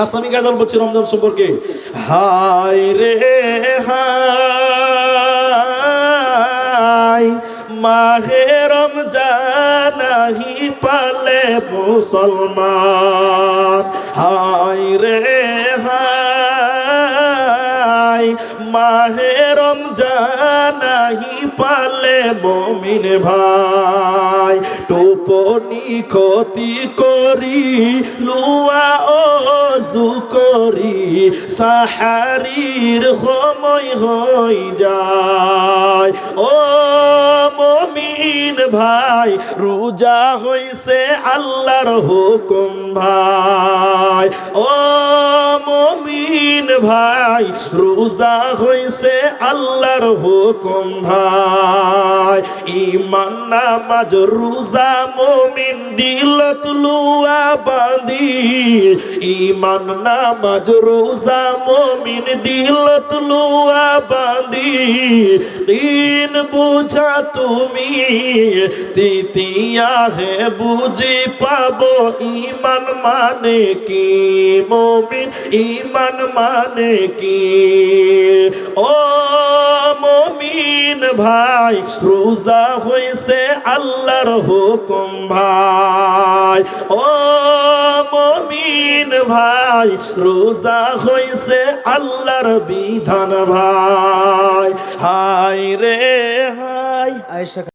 আসামি গাদাল বলছি রমজান সম্পর্কে। হাই রে হাই মাহে রমজান নাহি পালে মুসলমান। হাই রে মাহে রমজান পালে মমিন ভাই। টোপনি ক্ষতি করি, লুয়া অজু করি, সাহারির সময় হই যায়। ও মমিন ভাই, রোজা হইছে আল্লাহর হুকুম ভাই। ও মমিন ভাই রোজা হইছে আল্লাহর হুকুম ভাই। ইমান নামাজ, রোজা, মমিন দিল তুলুয়া বাঁধি ইমান নামাজ, রোজা, মমিন দিল তুলুয়া বাঁধি দিন বুঝা তুমি, তৃতীয়া হে বুঝি পাবো। ইমান মানে কি মমিন? ইমান মানে কি? ও ভাই, রোজা হয়েছে আল্লাহর হুকুম ভাই। ও মমিন ভাই, রোজা হয়েছে আল্লাহর বিধান ভাই। হাই রে হাই আয়েশা